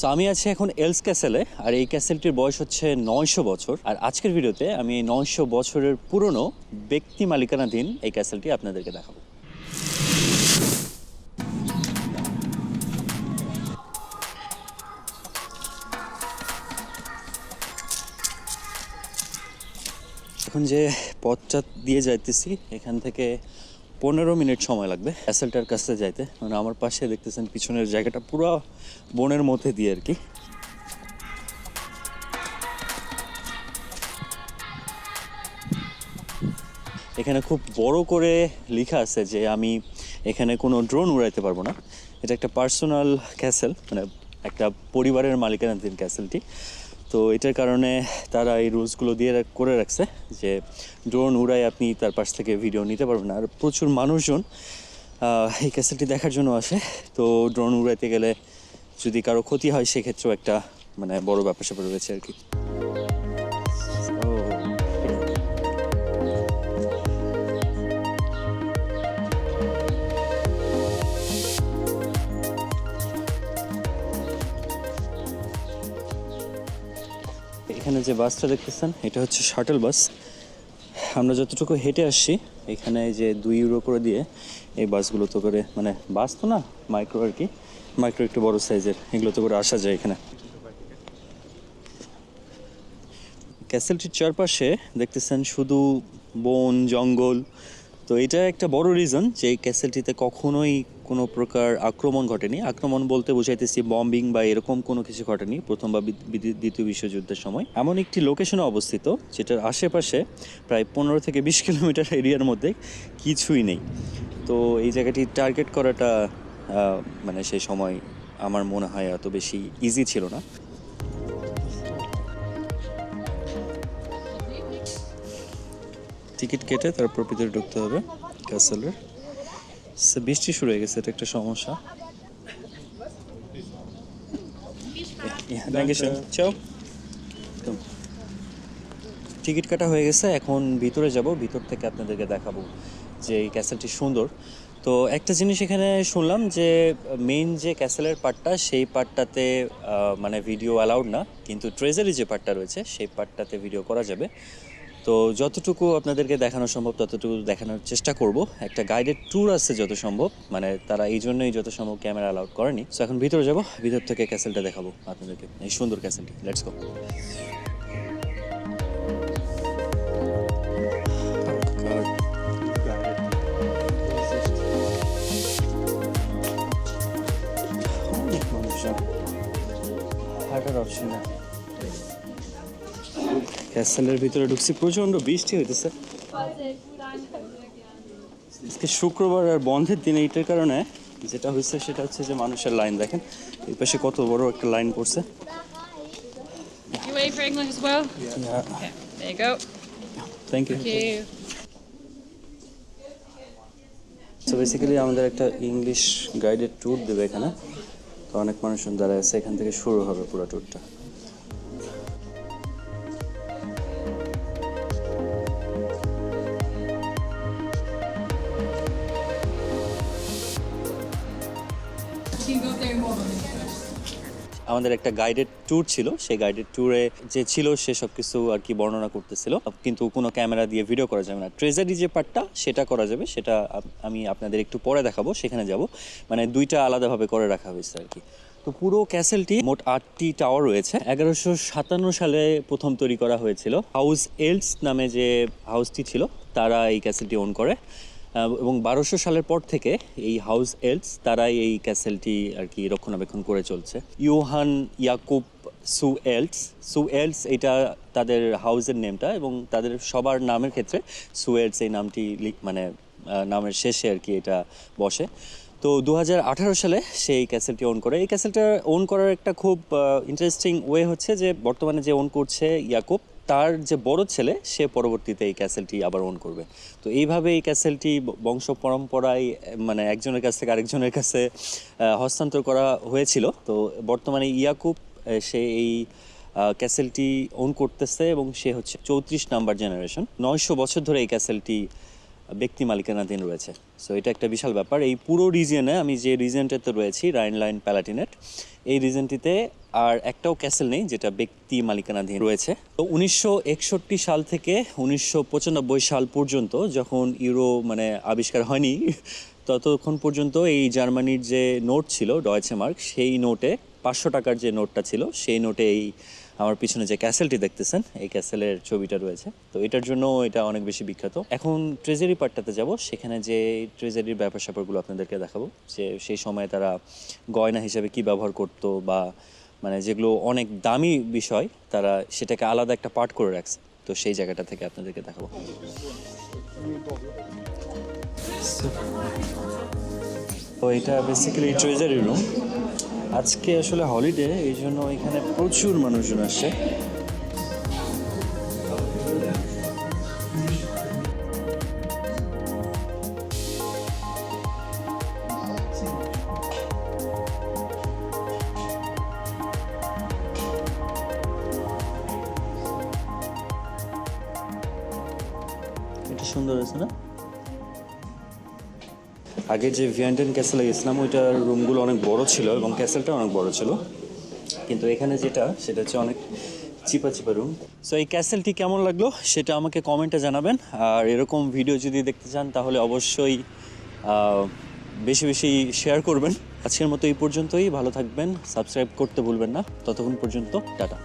তো আমি আছি এখন এলস ক্যাসেলে আর এই ক্যাসেলটির বয়স হচ্ছে নয়শো বছর। আর আজকের ভিডিওতে আমি নয়শো বছরের পুরনো ব্যক্তি মালিকানাধীন এই ক্যাসেলটি আপনাদেরকে দেখাবো। এখন যে পথটা দিয়ে যাইতেছি, এখান থেকে পনেরো মিনিট সময় লাগবে ক্যাসেলটার কাছে যাইতে। মানে আমার পাশে দেখতেছেন পিছনের জায়গাটা পুরো বনের মধ্যে দিয়ে আর কি। এখানে খুব বড় করে লেখা আছে যে আমি এখানে কোনো ড্রোন উড়াইতে পারব না। এটা একটা পার্সোনাল ক্যাসেল মানে একটা পরিবারের মালিকানাধীন ক্যাসেলটি তো এটার কারণে তারা এই রুলসগুলো দিয়ে করে রাখছে যে ড্রোন উড়ায় আপনি তার পাশ থেকে ভিডিও নিতে পারবেন। আর প্রচুর মানুষজন এই ক্যাসেলটি দেখার জন্য আসে। তো ড্রোন উড়াইতে গেলে যদি কারও ক্ষতি হয়, সেক্ষেত্রেও একটা মানে বড় ব্যাপার স্যাপার রয়েছে আর কি। এখানে যে বাসটা দেখতেছেন, এটা হচ্ছে শাটল বাস। আমরা যতটুকু হেঁটে আসছি, এখানে যে দুই ইউরো করে দিয়ে এই বাসগুলো তো করে মানে বাস তো না মাইক্রো আর কি। মাইক্রো একটু বড় সাইজের এগুলো তো করে আসা যায় এখানে। ক্যাসেলটির চারপাশে দেখতেছেন শুধু বন, জঙ্গল তো এটা একটা বড় রিজন যে ক্যাসেলটিতে কখনোই কোনো প্রকার আক্রমণ ঘটেনি। আক্রমণ বলতে বুঝাইতেছি বম্বিং বা এরকম কোনো কিছু ঘটেনি প্রথম বি- দ্বিতীয় বিশ্বযুদ্ধের সময়। এমন একটি লোকেশনে অবস্থিত যেটার আশেপাশে প্রায় পনেরো থেকে বিশ কিলোমিটার এরিয়ার মধ্যে কিছুই নেই। তো এই জায়গাটি টার্গেট করাটা মানে সেই সময় আমার মনে হয় এত বেশি ইজি ছিল না। টিকিট কেটে তারপর ভিতরে ঢুকতে হবে ক্যাসেলের। বৃষ্টি শুরু হয়ে গেছে, এটা একটা সমস্যা। টিকিট কাটা হয়ে গেছে, এখন ভিতরে যাব, ভিতর থেকে আপনাদেরকে দেখাবো যে এই ক্যাসেলটি সুন্দর। তো একটা জিনিস এখানে শুনলাম যে মেইন যে ক্যাসেলের পার্টটা, সেই পার্টটাতে মানে ভিডিও অ্যালাউড না, কিন্তু ট্রেজারি যে পার্টটা রয়েছে, সেই পার্টটাতে ভিডিও করা যাবে। তো যতটুকু আপনাদেরকে দেখানো সম্ভব, ততটুকু দেখানোর চেষ্টা করব। একটা গাইডেড ট্যুর আছে যত সম্ভব মানে তারা এই জন্যই যত সম্ভব ক্যামেরা অ্যালাউড করেনি। সো এখন ভিতরে যাব, ভিতর থেকে ক্যাসেলটা দেখাবো আপনাদেরকে। এই সুন্দর ক্যাসেলটি লেটস গো হাঁটার অপশন না ক্যাসেলের ভিতরে ঢুকছি প্রচণ্ড বৃষ্টি হইতেছে। আজকে শুক্রবার আর বন্ধের দিনে এইটার কারণে যেটা হয়েছে সেটা হচ্ছে যে মানুষের লাইন দেখেন এই পাশে কত বড় একটা লাইন পড়ছে. থ্যাংক ইউ সো বেসিক্যালি আমাদের একটা ইংলিশ গাইডেড ট্যুর দেবে এখানে। তো অনেক মানুষজন দাঁড়ায় আছে এখান থেকে শুরু হবে পুরো ট্যুরটা আমাদের একটা গাইডেড ট্যুর ছিল, সেই গাইডেড ট্যুরে যে ছিল সে সব কিছু আর কি বর্ণনা করতেছিল। কিন্তু কোনো ক্যামেরা দিয়ে ভিডিও করা যাবে না। ট্রেজারি যে পার্টটা সেটা করা যাবে, সেটা আমি আপনাদের একটু পরে দেখাবো, সেখানে যাব। মানে দুইটা আলাদাভাবে করে রাখা হয়েছে আর কি। তো পুরো ক্যাসেলটি মোট আটটি টাওয়ার রয়েছে। এগারোশো সাতান্ন সালে প্রথম তৈরি করা হয়েছিল। হাউস এলস নামে যে হাউসটি ছিল, তারা এই ক্যাসেলটি ওন করে। এবং বারোশো সালের পর থেকে এই হাউস এলস তারাই এই ক্যাসেলটি আর কি রক্ষণাবেক্ষণ করে চলছে। ইউহান ইয়াকুব সু এলস সু এলস এটা তাদের হাউসের নেমটা এবং তাদের সবার নামের ক্ষেত্রে সু এলস এই নামটি মানে নামের শেষে আর কি এটা বসে। তো দু হাজার আঠারো সালে সেই ক্যাসেলটি ওন করে। এই ক্যাসেলটা ওন করার একটা খুব ইন্টারেস্টিং ওয়ে হচ্ছে যে বর্তমানে যে ওন করছে ইয়াকুব তার যে বড় ছেলে, সে পরবর্তীতে এই ক্যাসেলটি আবার ওন করবে। তো এইভাবে এই ক্যাসেলটি বংশ পরম্পরায় মানে একজনের কাছ থেকে আরেকজনের কাছে হস্তান্তর করা হয়েছিল। তো বর্তমানে ইয়াকুব সে এই ক্যাসেলটি ওন করতেছে এবং সে হচ্ছে চৌত্রিশ নাম্বার জেনারেশন নয়শো বছর ধরে এই ক্যাসেলটি ব্যক্তি মালিকানাধীন রয়েছে। সো এটা একটা বিশাল ব্যাপার। এই পুরো রিজিয়নে আমি যে রিজিয়নটাতে রয়েছি রাইন লাইন প্যালাটিনেট এই রিজনটিতে আর একটাও ক্যাসেল নেই, যেটা ব্যক্তি মালিকানাধীন রয়েছে। তো উনিশশো একষট্টি সাল থেকে উনিশশো পঁচানব্বই সাল পর্যন্ত যখন ইউরো মানে আবিষ্কার হয়নি, ততক্ষণ পর্যন্ত এই জার্মানির যে নোট ছিল ডয়েছে মার্ক সেই নোটে পাঁচশো টাকার যে নোটটা ছিল, সেই নোটে এই আমার পিছনে যে ক্যাসেলটি দেখতেছেন, এই ক্যাসেলের ছবিটা রয়েছে। তো এটার জন্য এটা অনেক বেশি বিখ্যাত। এখন ট্রেজারি পার্টটাতে যাব, সেখানে যে ট্রেজারির ব্যাপার স্যাপারগুলো আপনাদেরকে দেখাবো, যে সেই সময় তারা গয়না হিসাবে কি ব্যবহার করতো বা মানে যেগুলো অনেক দামি বিষয়, তারা সেটাকে আলাদা একটা পার্ট করে রাখছে। তো সেই জায়গাটা থেকে আপনাদেরকে দেখাবো। তো এটা বেসিক্যালি ট্রেজারি রুম আজকে আসলে হলিডে এই জন্য এখানে প্রচুর মানুষজন আসছে। সুন্দর আছে না? আগে যে ভিয়ান্টেন ক্যাসেলে গেছিলাম, ওইটার রুমগুলো অনেক বড় ছিল এবং ক্যাসেলটা অনেক বড় ছিল। কিন্তু এখানে যেটা, সেটা হচ্ছে অনেক চিপা চিপা রুম সো এই ক্যাসেলটি কেমন লাগল সেটা আমাকে কমেন্টে জানাবেন। আর এরকম ভিডিও যদি দেখতে চান, তাহলে অবশ্যই বেশি বেশি শেয়ার করবেন। আজকের মতো এই পর্যন্তই। ভালো থাকবেন সাবস্ক্রাইব করতে ভুলবেন না। ততক্ষণ পর্যন্ত, টাটা।